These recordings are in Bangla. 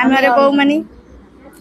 আমি ওরে বউ মানি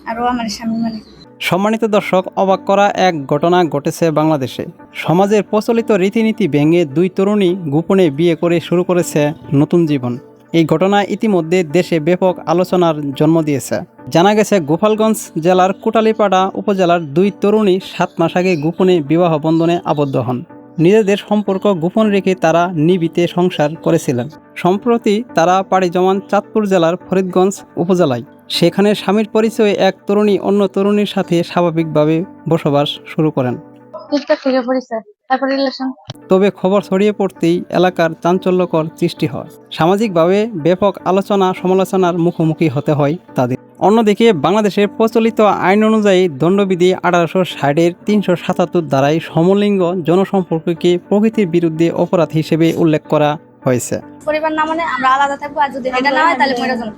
আর ও আমার স্বামী মানি সম্মানিত দর্শক অবাক করা এক ঘটনা ঘটেছে বাংলাদেশে। সমাজের প্রচলিত রীতিনীতি ভেঙে দুই তরুণী গোপনে বিয়ে করে শুরু করেছে নতুন জীবন। এই ঘটনা ইতিমধ্যে দেশে ব্যাপক আলোচনার জন্ম দিয়েছে। জানা গেছে গোপালগঞ্জ জেলার কোটালীপাড়া উপজেলার দুই তরুণী সাত মাস আগে গোপনে বিবাহ বন্ধনে আবদ্ধ হন। নিজেদের সম্পর্ক গোপন রেখে তারা নিবিতে সংসার করেছিলেন। সম্প্রতি তারা পাড়ি জমান চাঁদপুর জেলার ফরিদগঞ্জ উপজেলায়। সেখানে স্বামীর পরিচয়ে এক তরুণী অন্য তরুণীর সাথে স্বাভাবিকভাবে বসবাস শুরু করেন। তবে খবর ছড়িয়ে পড়তেই এলাকার চাঞ্চল্যকর সৃষ্টি হয়। সামাজিকভাবে ব্যাপক আলোচনা সমালোচনার মুখোমুখি হতে হয় তাদের। অন্যদিকে বাংলাদেশের প্রচলিত আইন অনুযায়ী দণ্ডবিধি আঠারোশো ষাটের তিনশো সাতাত্তর দ্বারাই সমলিঙ্গ জনসম্পর্ককে প্রকৃতির বিরুদ্ধে অপরাধ হিসেবে উল্লেখ করা হয়েছে। পরিবার না মানে আমরা আলাদা থাকব আর যদি এটা না হয় তাহলে মরে যাব।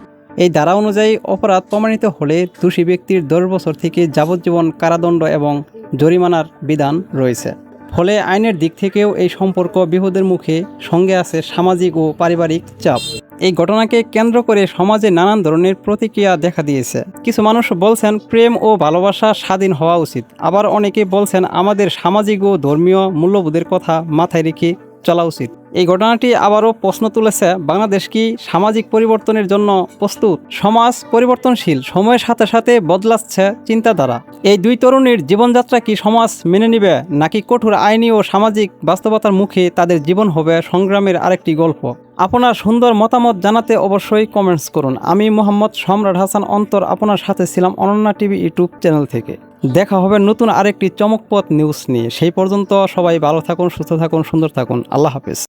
এই ধারা অনুযায়ী অপরাধ প্রমাণিত হলে দোষী ব্যক্তির দশ বছর থেকে যাবজ্জীবন কারাদণ্ড এবং জরিমানার বিধান রয়েছে। ফলে আইনের দিক থেকেও এই সম্পর্ক বিপদের মুখে সঙ্গে আছে সামাজিক ও পারিবারিক চাপ। এই ঘটনাকে কেন্দ্র করে সমাজে নানান ধরনের প্রতিক্রিয়া দেখা দিয়েছে। কিছু মানুষ বলছেন প্রেম ও ভালোবাসা স্বাধীন হওয়া উচিত। আবার অনেকে বলছেন আমাদের সামাজিক ও ধর্মীয় মূল্যবোধের কথা মাথায় রেখে চলা উচিত। এই ঘটনাটি আবারও প্রশ্ন তুলেছে, বাংলাদেশ কি সামাজিক পরিবর্তনের জন্য প্রস্তুত? সমাজ পরিবর্তনশীল, সময়ের সাথে সাথে বদলাচ্ছে চিন্তাধারা। এই দুই তরুণীর জীবনযাত্রা কি সমাজ মেনে নিবে, নাকি কঠোর আইনি ও সামাজিক বাস্তবতার মুখে তাদের জীবন হবে সংগ্রামের আরেকটি গল্প? আপনার সুন্দর মতামত জানাতে অবশ্যই কমেন্টস করুন। আমি মোহাম্মদ সম্রাট হাসান অন্তর আপনার সাথে ছিলাম অনন্যা টিভি ইউটিউব চ্যানেল থেকে। দেখা হবে নতুন আরেকটি চমকপথ নিউজ নিয়ে। সেই পর্যন্ত সবাই ভালো থাকুন, সুস্থ থাকুন, সুন্দর থাকুন। আল্লাহ হাফেজ।